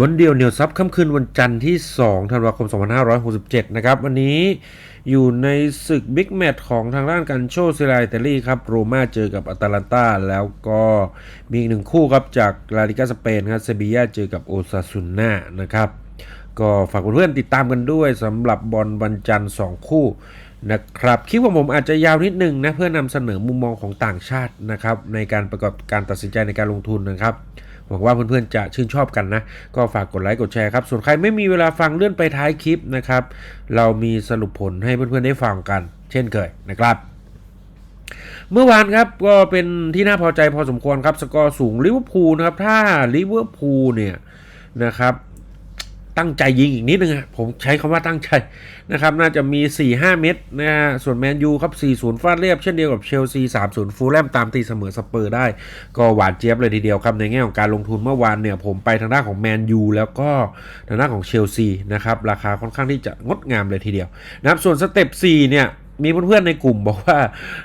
บนเดียวเหนียวซับค่ำคืนวันจันทร์ที่ 2 ธันวาคม 2567 นะครับ วันนี้อยู่ในศึกบิ๊กแมตช์ของทางด้านกันโชเซลาอิตาลีครับ โรม่าเจอกับอัตาลันตาแล้วก็มีอีกหนึ่งคู่ครับจากลาลิกาสเปนครับเซบียาเจอกับโอซาซุนนานะครับ ก็ฝากเพื่อนๆติดตามกันด้วยสำหรับบอลวันจันทร์ 2 คู่นะครับคลิปของผมอาจจะยาวนิดนึงนะเพื่อนำเสนอมุมมองของต่างชาตินะครับในการประกอบการตัดสินใจในการลงทุนนะครับ หวังว่าเพื่อนๆจะชื่นชอบกันนะ ก็ฝากกดไลค์กดแชร์ครับ ส่วนใครไม่มีเวลาฟังเลื่อนไปท้ายคลิปนะครับ เรามีสรุปผลให้เพื่อนๆได้ฟังกัน เช่นเคยนะครับเมื่อวานครับก็เป็นที่น่าพอใจพอสมควรครับ สกอร์สูงลิเวอร์พูลนะครับ ถ้าลิเวอร์พูลเนี่ยนะครับ ตั้งใจยิงอีกนิดนึงอะผมใช้คำว่าตั้งใจนะครับ น่าจะมี 4-5 เม็ดนะฮะส่วนแมนยูครับ4-0ฟาดเรียบ เช่นเดียวกับเชลซี3-0 ฟูลแลมตามตีเสมอสเปอร์ได้ ก็หวานเจี๊ยบเลยทีเดียวครับ ในแง่ของการลงทุนเมื่อวานเนี่ย ผมไปทางด้านของแมนยูแล้วก็ทางด้านของเชลซีนะครับ ราคาค่อนข้างที่จะงดงามเลยทีเดียวนะครับส่วนสเต็ป4เนี่ยมีเพื่อนๆในกลุ่มบอกว่า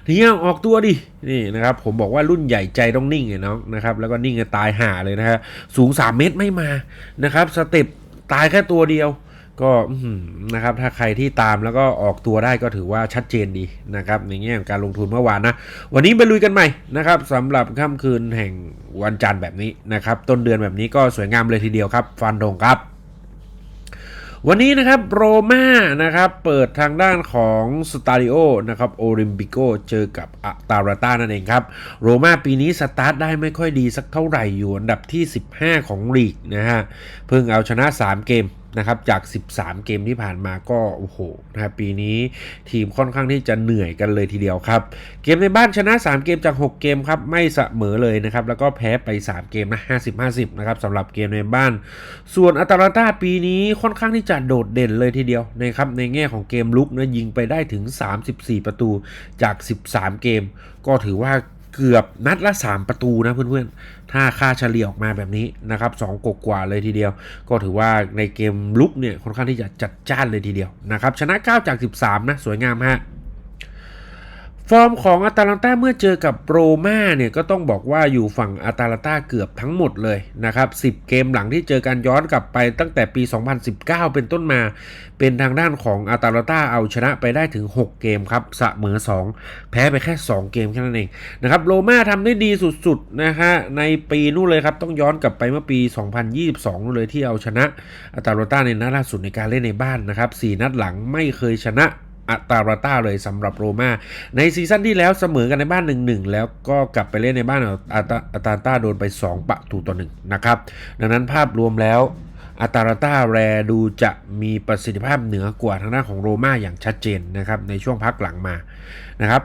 เฮียออกตัวดิ นี่นะครับ ผมบอกว่ารุ่นใหญ่ใจต้องนิ่งไงน้องนะครับ แล้วก็นิ่งจะตายห่าเลยนะฮะสูง 3 เมตรไม่มานะครับสเต็ป ตายแค่ตัวเดียว ก็นะครับถ้าใครที่ตามแล้วก็ออกตัวได้ก็ถือว่าชัดเจนดีนะครับในแง่ของการลงทุนเมื่อวานนะ วันนี้ไปลุยกันใหม่นะครับสำหรับค่ำคืนแห่งวันจันทร์แบบนี้นะครับ ต้นเดือนแบบนี้ก็สวยงามเลยทีเดียวครับ ฟันธงครับ วันนี้นะครับโรม่านะครับเปิดทางด้านของสตาริโอนะครับโอลิมปิโกเจอกับอะตาราตานั่นเองครับโรม่าปีนี้สตาร์ทได้ไม่ค่อยดีสักเท่าไหร่อยู่อันดับที่ 15 ของลีกนะฮะเพิ่งเอาชนะ 3 เกม นะครับจาก 13 เกมที่ผ่านมาก็โอ้โหนะครับปีนี้ทีมค่อนข้างที่จะเหนื่อยกันเลยทีเดียวครับ เกมในบ้านชนะ 3 เกมจาก 6 เกมครับไม่เสมอเลยนะครับแล้วก็แพ้ไป 3 เกมนะ50-50นะครับสำหรับเกมในบ้าน ส่วนอัตาลันตาปีนี้ค่อนข้างที่จะโดดเด่นเลยทีเดียวนะครับในแง่ของเกมลุกนะยิงไปได้ถึง 34 ประตูจาก 13 เกม ก็ถือว่าเกือบนัดละ 3 ประตูนะเพื่อนๆ ถ้าค่าเฉลี่ยออกมาแบบนี้นะครับสองกกว่าเลยทีเดียว ก็ถือว่าในเกมลุกเนี่ยค่อนข้างที่จะจัดจ้านเลยทีเดียวนะครับชนะ 9 จาก 13 นะ สวยงามฮะ ฟอร์มของอาตาลันตาเมื่อเจอกับโรม่าเนี่ยก็ต้องบอกว่าอยู่ฝั่งอาตาลันตาเกือบทั้งหมดเลยนะครับ10 เกมหลังที่เจอกันย้อนกลับไปตั้งแต่ปี 2019 เป็นต้นมา เป็นทางด้านของอาตาลันตาเอาชนะไปได้ถึง 6 เกมครับเสมอ 2 แพ้ไปแค่ 2 เกมแค่นั้นเองนะครับโรม่าทำได้ดีสุดๆนะฮะในปีนู้นเลยครับต้องย้อนกลับไปเมื่อปี 2022นู่นเลยที่เอาชนะอาตาลันตาในนัดล่าสุดในการเล่นในบ้านนะครับ4นัดหลังไม่เคยชนะ อัตาราต้าเลยสำหรับโรมาในซีซั่นที่แล้วเสมอกันในบ้าน 1-1 แล้วก็กลับไปเล่นในบ้านอัตอัตาต้าโดนไป 2 ประตูต่อหนึ่งนะครับ ดังนั้นภาพรวมแล้วอัตาราต้าแรดูจะมีประสิทธิภาพเหนือกว่าทางด้านของโรม่าอย่างชัดเจนนะครับในช่วงพักหลังมานะครับ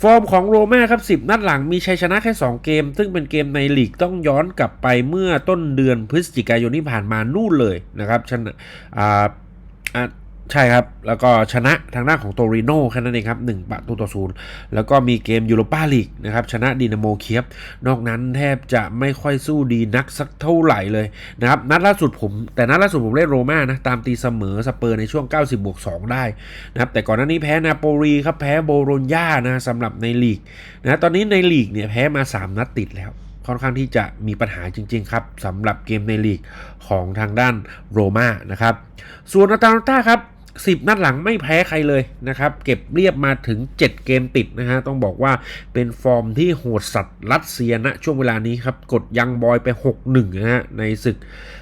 ฟอร์มของโรม่าครับ 10 นัดหลังมีชัยชนะแค่ 2 เกม ซึ่งเป็นเกมในลีกต้องย้อนกลับไปเมื่อต้นเดือนพฤศจิกายนที่ผ่านมานู่นเลยนะครับชนะอ่าอ่า ใช่ครับ แล้วก็ชนะทางด้านของโตริโน่แค่นั้นเองครับ1ประตูต่อศูนย์แล้วก็มีเกมยูโรปาลีกนะครับชนะดินาโมเคียบ นอกนั้นแทบจะไม่ค่อยสู้ดีนักสักเท่าไหร่เลยนะครับนัดล่าสุดผม แต่นัดล่าสุดผมเล่นโรม่านะ ตามตีเสมอสเปอร์ในช่วง 90บวก2ได้นะครับแต่ก่อนหน้านี้แพ้นาโปลีครับแพ้โบโรญญานะสำหรับในลีกนะตอนนี้ในลีกเนี่ยแพ้มา 3 นัดติดแล้วค่อนข้างที่จะมีปัญหาจริง ๆ ครับสำหรับเกมในลีกของทางด้านโรม่านะครับส่วนอาตาลันต้าครับ 10 นัดหลังไม่แพ้ใครเลยนะครับ เก็บเรียบมาถึง 7 เกมติดนะฮะ ต้องบอกว่าเป็นฟอร์มที่โหดสัตว์รัสเซียณช่วงเวลานี้ครับ กดยังบอยไป 6-1 นะฮะ ในศึก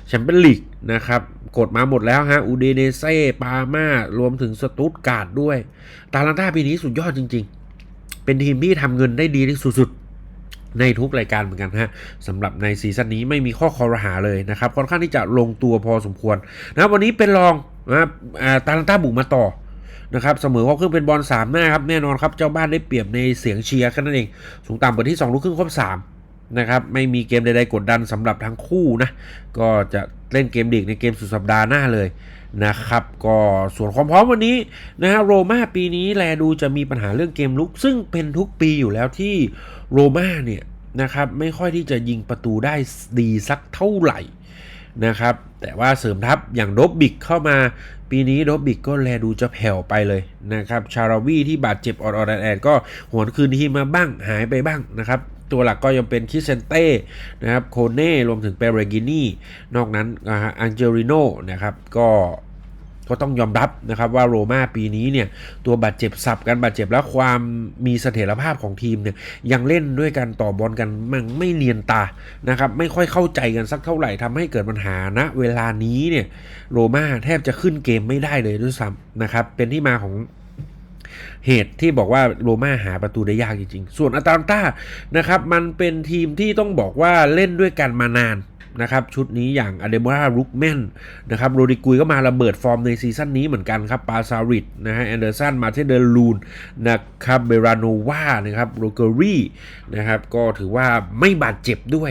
แชมเปี้ยนลีกนะครับ กดมาหมดแล้วฮะ อูเดเนเซ่ ปาม่า รวมถึงสตูตการ์ดด้วย ตาลันต้าปีนี้สุดยอดจริง ๆ เป็นทีมที่ทำเงินได้ดีที่สุดในทุกรายการเหมือนกันฮะสำหรับในซีซั่นนี้ไม่มีข้อคอรหาเลยนะครับ ค่อนข้างที่จะลงตัวพอสมควรนะครับวันนี้เป็นรอง นะครับอาตาลันต้าบุกมาต่อนะครับเสมอเขาขึ้นเป็นบอลสามหน้าครับแน่นอนครับเจ้าบ้านได้เปรียบในเสียงเชียร์แค่นั้นเอง สูงต่ำเปิดที่2ลูกครึ่งครบ3นะครับไม่มีเกมใดๆกดดันสำหรับทั้งคู่นะก็จะเล่นเกมลีกในเกมสุดสัปดาห์หน้าเลยนะครับก็ส่วนความพร้อมวันนี้นะฮะโรม่าปีนี้แลดูจะมีปัญหาเรื่องเกมลุก ซึ่งเป็นทุกปีอยู่แล้วที่โรม่าเนี่ยนะครับไม่ค่อยที่จะยิงประตูได้ดีสักเท่าไหร่ นะครับ แต่ว่าเสริมทัพอย่างโดบบิกเข้ามาปีนี้โดบบิกก็แลดูจะแผ่วไปเลยนะครับ ชาราวีที่บาดเจ็บออดออแอดก็หวนคืนทีมมาบ้างหายไปบ้างนะครับ ตัวหลักก็ยังเป็นคิเซนเต้นะครับโคเน่รวมถึงเปเรกินีนอกนั้นอังเจริโนนะครับก็ ก็ต้องยอมรับนะครับว่าโรม่าปีนี้เนี่ยตัวบาดเจ็บสับกันบาดเจ็บแล้วความมีเสถียรภาพของทีมเนี่ยยังเล่นด้วยกันต่อบอลกันมันไม่เนียนตานะครับไม่ค่อยเข้าใจกันสักเท่าไหร่ทำให้เกิดปัญหาณเวลานี้เนี่ยโรม่าแทบจะขึ้นเกมไม่ได้เลยด้วยซ้ำนะครับเป็นที่มาของเหตุที่บอกว่าโรม่าหาประตูได้ยากจริงๆ ส่วนอาตาลันตานะครับมันเป็นทีมที่ต้องบอกว่าเล่นด้วยกันมานาน นะครับชุดนี้อย่างอเดมราลุกแมนนะครับโรดิกุยก็มาระเบิดฟอร์มในซีซั่นนี้เหมือนกันครับปาซาริดนะฮะแอนเดอร์สันมาเทเดลูนนะครับเบราโนวานะครับโรเกอรี่นะครับก็ถือว่าไม่บาดเจ็บด้วย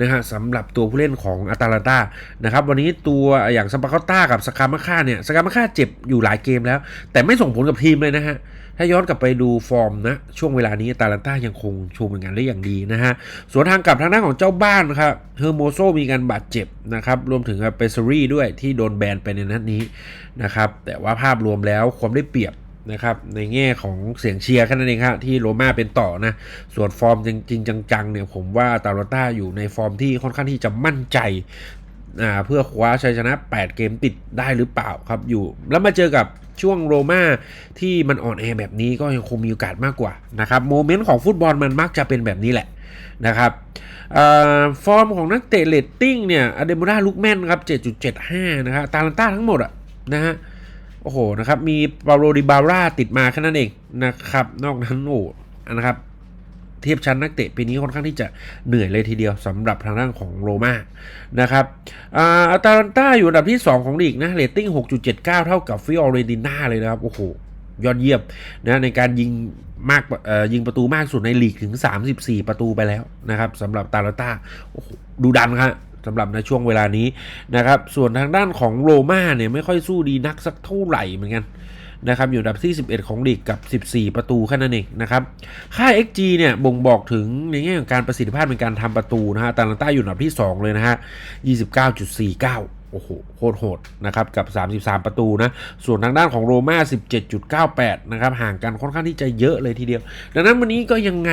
นะฮะสำหรับตัวผู้เล่นของอาตาลันตานะครับวันนี้ตัวอย่างสปาคอต้ากับสกามาค่าเนี่ยสกามาค่าเจ็บอยู่หลายเกมแล้ว แต่ไม่ส่งผลกับทีมเลยนะฮะ ถ้าย้อนกลับไปดูฟอร์มนะ ช่วงเวลานี้ตาลันต้ายังคงโชว์ผลงานได้อย่างดีนะฮะ ส่วนทางกลับทางด้านของเจ้าบ้านครับเฮอร์โมโซมีการบาดเจ็บนะครับ รวมถึงเปเซอรี่ด้วยที่โดนแบนไปในนัดนี้นะครับ แต่ว่าภาพรวมแล้วความได้เปรียบนะครับในแง่ของเสียงเชียร์แค่นั้นเองครับที่โรม่าเป็นต่อนะ ส่วนฟอร์มจริงๆจังๆเนี่ยผมว่าตาลันต้าอยู่ในฟอร์มที่ค่อนข้างที่จะมั่นใจ เพื่อคว้าชัยชนะ 8 เกมติดได้หรือเปล่าครับอยู่ แล้วมาเจอกับช่วงโรม่าที่มันอ่อนแอแบบนี้ก็ยังคงมีโอกาสมากกว่านะครับโมเมนต์ของฟุตบอลมันมักจะเป็นแบบนี้แหละนะครับฟอร์มของนักเตะเลตติ้งเนี่ยอเดมูราลุกแมนครับ 7.75 นะครับตาลันต้าทั้งหมดอะนะฮะโอ้โหนะครับมีปาโรดิบาร่าติดมาแค่นั้นเองนะครับ นอกนั้นโอ้นะครับ เทียบชั้นนักเตะปีนี้ค่อนข้างที่จะเหนื่อยเลยทีเดียวสำหรับทางด้านของโรม่านะครับอาตาลันต้าอยู่อันดับที่ 2 ของลีกนะเรตติ้ง 6.79 เท่ากับฟิออเรติน่าเลยนะครับ โอ้โห ยอดเยี่ยมนะในการยิงมากยิงประตูมากสุดในลีกถึง 34 ประตูไปแล้วนะครับสำหรับตาลันต้าดูดันครับสำหรับในช่วงเวลานี้นะครับ ส่วนทางด้านของโรม่าเนี่ยไม่ค่อยสู้ดีนักสักเท่าไหร่เหมือนกัน นะครับอยู่อันดับที่ 11 ของลีกกับ 14 ประตูแค่นั้นเองนะครับค่า XG เนี่ยบ่งบอกถึงในแง่ของการประสิทธิภาพในการทำประตูนะฮะตาลันต้าอยู่อันดับที่ 2 เลยนะฮะ29.49 โอ้โหโคตรโหดนะครับกับ 33 ประตูนะส่วนทางด้านของโรม่า 17.98 นะครับห่างกันค่อนข้างที่จะเยอะเลยทีเดียว ดังนั้นวันนี้ก็ยังไง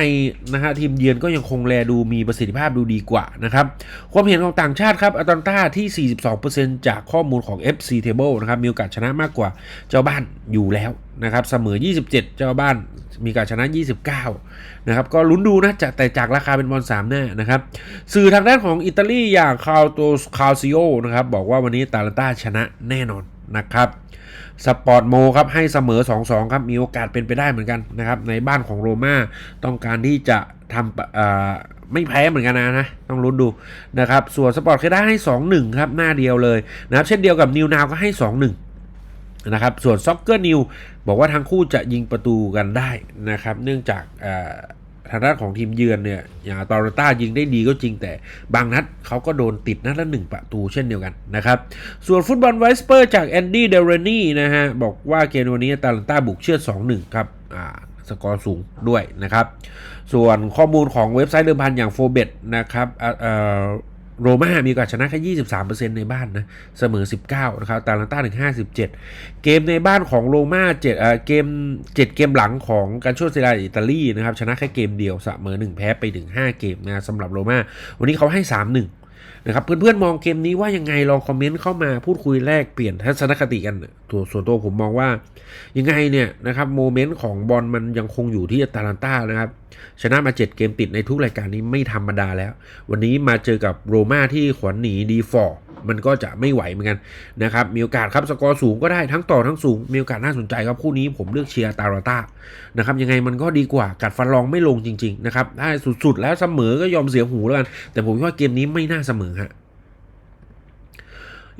นะฮะทีมเยือนก็ยังคงแลดูมีประสิทธิภาพดูดีกว่านะครับความเห็นของต่างชาติครับอัตแลนตาที่ 42%จากข้อมูลของ FC Table นะครับมีโอกาสชนะมากกว่าเจ้าบ้านอยู่แล้วนะครับเสมอ 27 เจ้าบ้าน มีการชนะ 29 นะครับ ก็ลุ้นดูนะจะแต่จากราคาเป็นบอล3แน่นะครับ สื่อทางด้านของอิตาลีอย่างคาโตคาวซิโอนะครับ บอกว่าวันนี้ตาลันต้าชนะแน่นอนนะครับสปอร์ตโมครับให้เสมอ 2-2 ครับ มีโอกาสเป็นไปได้เหมือนกันนะครับ ในบ้านของโรม่าต้องการที่จะทำไม่แพ้เหมือนกันนะนะ ต้องลุ้นดูนะครับ ส่วนสปอร์ตเคด้าให้ 2-1 ครับ หน้าเดียวเลยนะครับ เช่นเดียวกับนิวนาวก็ให้ 2-1 นะครับ ส่วนซ็อกเกอร์นิวบอกว่าทั้งคู่จะยิงประตูกันได้นะครับ เนื่องจากทางด้านของทีมเยือนเนี่ยอย่างตอร์ต้ายิงได้ดีก็จริงแต่บางนัดเขาก็โดนติดนัดละหนึ่งประตูเช่นเดียวกันนะครับ ส่วนฟุตบอลไวสเปอร์จากแอนดี้เดเรนี่นะฮะ บอกว่าเกมวันนี้ตาลันต้าบุกเชือด 2-1 ครับอ่าสกอร์สูงด้วยนะครับ ส่วนข้อมูลของเว็บไซต์เดิมพันอย่างโฟเบตนะครับอ่อ โรม่ามีโอกาสชนะแค่ 23%ในบ้านนะ เสมอ 19 นะครับตาลันต้าถึง57 เกมในบ้านของโรม่า7เอ่อเกม 7 เกมหลังของการช่วยเซราอิตาลีนะครับ ชนะแค่เกมเดียวเสมอ 1 แพ้ไปถึง 5 เกมนะสำหรับโรม่าวันนี้เขาให้ 3-1 นะครับเพื่อนๆมองเกมนี้ว่ายังไงลองคอมเมนต์เข้ามาพูดคุยแลกเปลี่ยนทัศนคติกันตัวส่วนตัวผมมองว่ายังไงเนี่ยนะครับโมเมนต์ของบอลมันยังคงอยู่ที่อตาลันตานะครับชนะมา 7 เกมติดในทุกรายการนี้ไม่ธรรมดาแล้ว วันนี้มาเจอกับโรม่าที่ขวัญหนีดีฟอร์ มันก็จะไม่ไหวเหมือนกันนะครับมีโอกาสครับสกอร์สูงก็ได้ทั้งต่อทั้งสูง มีโอกาสน่าสนใจครับคู่นี้ผมเลือกเชียร์ตาราต้านะครับยังไงมันก็ดีกว่ากัดฟันรองไม่ลงจริงๆนะครับถ้าสุดๆแล้วเสมอก็ยอมเสียหูแล้วกัน แต่ผมว่าเกมนี้ไม่น่าเสมอฮะ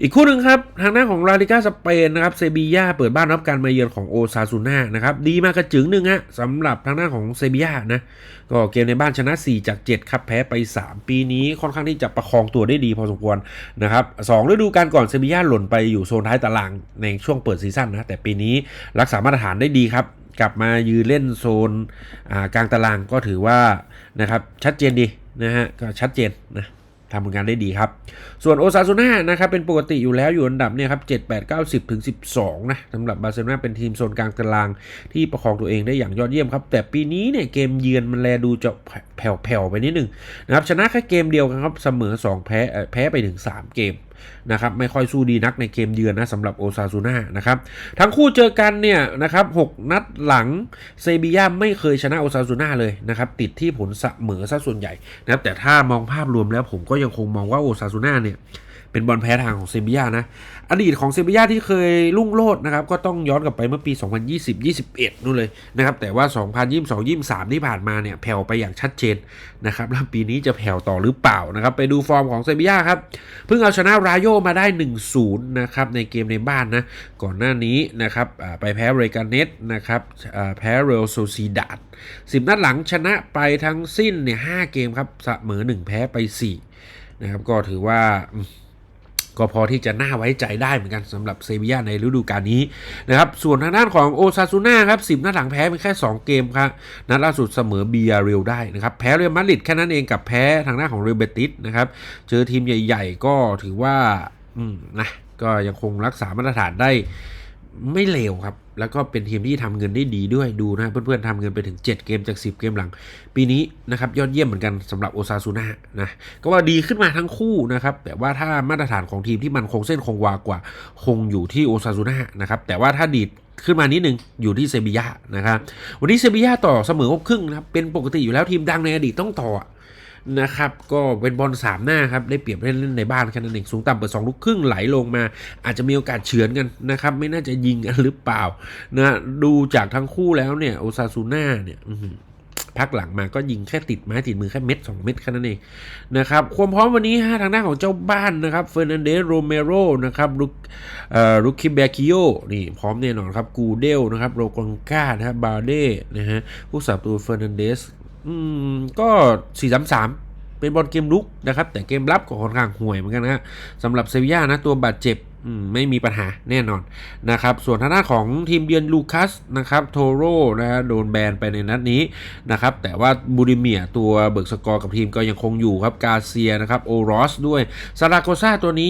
อีกคู่หนึ่งครับทางหน้าของลาลิก้าสเปนนะครับเซบีย่าเปิดบ้านรับการมาเยือนของโอซาซูน่านะครับดีมากกระจึงหนึ่งฮะสำหรับทางหน้าของเซบีย่านะก็เกมในบ้านชนะ 4 จาก 7 ครับแพ้ไป 3 ปีนี้ค่อนข้างที่จะประคองตัวได้ดีพอสมควรนะครับสองฤดูกาลก่อนเซบีย่าหล่นไปอยู่โซนท้ายตารางในช่วงเปิดซีซั่นนะแต่ปีนี้รักษามาตรฐานได้ดีครับกลับมายืนเล่นโซนกลางตารางก็ถือว่านะครับชัดเจนดีนะฮะก็ชัดเจนนะ ทำผลงานได้ดีครับ ส่วนโอซาซูน่านะครับเป็นปกติอยู่แล้วอยู่อันดับเนี่ยครับ7 8 9 10ถึง12 นะสำหรับบาร์เซโลนาเป็นทีมโซนกลางตารางที่ประคองตัวเองได้อย่างยอดเยี่ยมครับ แต่ปีนี้เนี่ยเกมเยือนมันแลดูจะแผ่วๆไปนิดนึงนะครับชนะแค่เกมเดียวกันครับเสมอ 2 แพ้เอ่อแพ้ไปถึง3เกม นะครับไม่ค่อยสู้ดีนักในเกมเยือนนะสำหรับโอซาซูน่านะครับทั้งคู่เจอกันเนี่ยนะครับ6นัดหลังเซบีย่าไม่เคยชนะโอซาซูน่าเลยนะครับติดที่ผลเสมอซะส่วนใหญ่นะครับแต่ถ้ามองภาพรวมแล้วผมก็ยังคงมองว่าโอซาซูน่าเนี่ย เป็นบอลแพ้ทางของเซบียานะ อดีตของเซบียาที่เคยลุ่งโลดนะครับ ก็ต้องย้อนกลับไปเมื่อปี 2020-21นู่นเลยนะครับ แต่ว่า 2022-23 ที่ผ่านมาเนี่ยแผ่วไปอย่างชัดเจนนะครับ แล้วปีนี้จะแผ่วต่อหรือเปล่านะครับ ไปดูฟอร์มของเซบียาครับ เพิ่งเอาชนะรายโยมาได้ 1-0 นะครับ ในเกมในบ้านนะ ก่อนหน้านี้นะครับไปแพ้เรกาเนตนะครับแพ้เรลโซซีดาด10นัดหลังชนะไปทั้งสิ้นเนี่ย5เกมครับเสมอ1แพ้ไป4นะครับก็ถือว่า ก็พอที่จะน่าไว้ใจได้เหมือนกันสำหรับเซบียาในฤดูกาลนี้นะครับส่วนทางด้านของโอซาซูน่าครับสิบนัดหลังแพ้เป็นแค่ 2 เกมครับนัดล่าสุดเสมอเบียเรลได้นะครับแพ้เรอัลมาดริดแค่นั้นเองกับแพ้ทางด้านของเรอัลเบติสนะครับเจอทีมใหญ่ๆ ก็ถือว่าอืมนะก็ยังคงรักษามาตรฐานได้ไม่เลวครับ แล้วก็เป็นทีมที่ทำเงินได้ดีด้วยดูนะเพื่อนๆทำเงินไปถึง 7 เกมจาก 10 เกมหลัง ปีนี้นะครับยอดเยี่ยมเหมือนกันสำหรับโอซาซูน่านะก็ว่าดีขึ้นมาทั้งคู่นะครับแต่ว่าถ้ามาตรฐานของทีมที่มันคงเส้นคงวากว่า คงอยู่ที่โอซาซูน่านะครับแต่ว่าถ้าดีดขึ้นมานิดนึงอยู่ที่เซบียานะครับวันนี้เซบียาต่อเสมอครบครึ่งนะครับเป็นปกติอยู่แล้วทีมดังในอดีตต้องต่อ นะครับก็เป็นบอลสามหน้าครับได้เปรียบเล่นเล่นในบ้านแค่นั้นเองสูงต่ำเปิดสองลูกครึ่งไหลลงมา อาจจะมีโอกาสเฉือนกันนะครับไม่น่าจะยิงกันหรือเปล่านะดูจากทั้งคู่แล้วเนี่ยโอซาซูน่าเนี่ยพักหลังมาก็ยิงแค่ติดไม้ติดมือแค่เม็ด 2 เม็ดแค่นั้นเองนะครับความพร้อมวันนี้ฮะทางด้านของเจ้าบ้านนะครับเฟอร์นันเดสโรเมโรนะครับลุกเอ่อลุคิเบคิโอนี่พร้อมแน่นอนครับกูเดลนะครับโรกองกานะครับบาเด้นะฮะผู้สับตัวเฟอร์นันเดส อืมก็4 3 3เป็นบอลเกมลุกนะครับ แต่เกมรับก็ค่อนข้างห่วยเหมือนกันนะสำหรับเซบีย่านะตัวบาดเจ็บมไม่มีปัญหาแน่นอนนะครับ ส่วนทางด้านของทีมเยือนลูคัสนะครับโทโร่นะฮะโดนแบนไปในนัดนี้นะครับ แต่ว่าบูริเมียตัวเบิกสกอร์กับทีมก็ยังคงอยู่ครับ กาเซียนะครับโอรอสด้วยซาราโกซาตัวนี้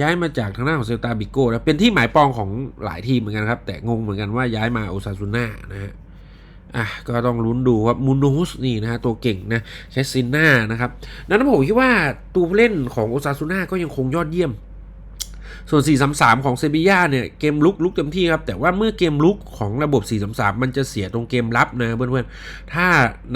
ย้ายมาจากทางด้านของเซลตาบิโก้นะเป็นที่หมายปองของหลายทีมเหมือนกันครับ แต่งงเหมือนกันว่าย้ายมาโอซาซูน่านะฮะ อะก็ต้องลุ้นดูว่ามูนูสนี่นะฮะตัวเก่งนะแคสซิน่านะครับนั้นผมคิดว่าตัวเล่นของโอซาซูน่าก็ยังคงยอดเยี่ยม ส่วน 4-3-3 ของเซบีย่าเนี่ย เกมลุกลุกเต็มที่ครับ แต่ว่าเมื่อเกมลุกของระบบ 4-3-3 มันจะเสียตรงเกมรับนะเพื่อนๆ ถ้า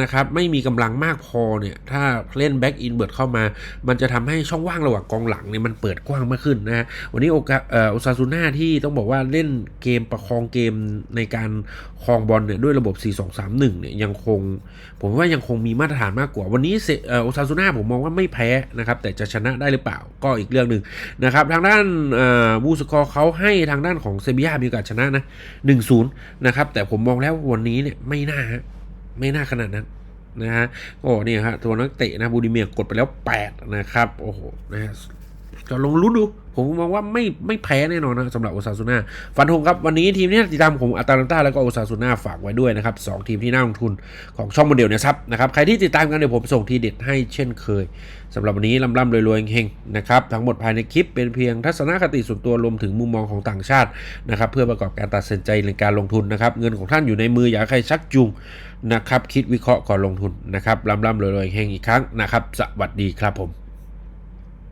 นะครับไม่มีกำลังมากพอเนี่ย ถ้าเล่นแบ็กอินเบิร์ดเข้ามา มันจะทำให้ช่องว่างระหว่างกองหลังเนี่ยมันเปิดกว้างมากขึ้นนะฮะวันนี้โอกาเอ่อโอซาซูน่าที่ต้องบอกว่าเล่นเกมประคองเกมในการครองบอลเนี่ยด้วยระบบ 4-2-3-1 เนี่ยยังคง ผมว่ายังคงมีมาตรฐานมากกว่า วันนี้เอ่อโอซาซูน่าผมมองว่าไม่แพ้นะครับแต่จะชนะได้หรือเปล่าก็อีกเรื่องหนึ่งนะครับทางด้านบูสกอร์เขาให้ทางด้านของเซบียามีโอกาสชนะนะหนึ่งศูนย์นะครับ แต่ผมมองแล้ววันนี้เนี่ยไม่น่าฮะไม่น่าขนาดนั้นนะฮะโอ้เนี่ยฮะตัวนักเตะนะบูดิเมียกดไปแล้ว 8 นะครับ โอ้โหนะฮะ จะลองลุ้นดู ผมมองว่าไม่ไม่แพ้แน่นอนนะสำหรับโอซาซูน่าฟันธงครับ วันนี้ทีมนี้ติดตามผมอัตาลันตาแล้วก็โอซาซูน่าฝากไว้ด้วยนะครับสองทีมที่น่าลงทุนของช่องโมเดลเนี่ยครับนะครับ ใครที่ติดตามกันเดี๋ยวผมส่งทีเด็ดให้เช่นเคยสำหรับวันนี้ลำล่ำรวยๆเฮงๆนะครับ ทั้งหมดภายในคลิปเป็นเพียงทัศนคติส่วนตัวรวมถึงมุมมองของต่างชาตินะครับเพื่อประกอบการตัดสินใจในการลงทุนนะครับเงินของท่านอยู่ในมืออย่าให้ใครชักจูงนะครับคิดวิเคราะห์ก่อนลงทุนนะครับลำล่ำรวยๆเฮงอีกครั้งนะครับ สวัสดีครับผม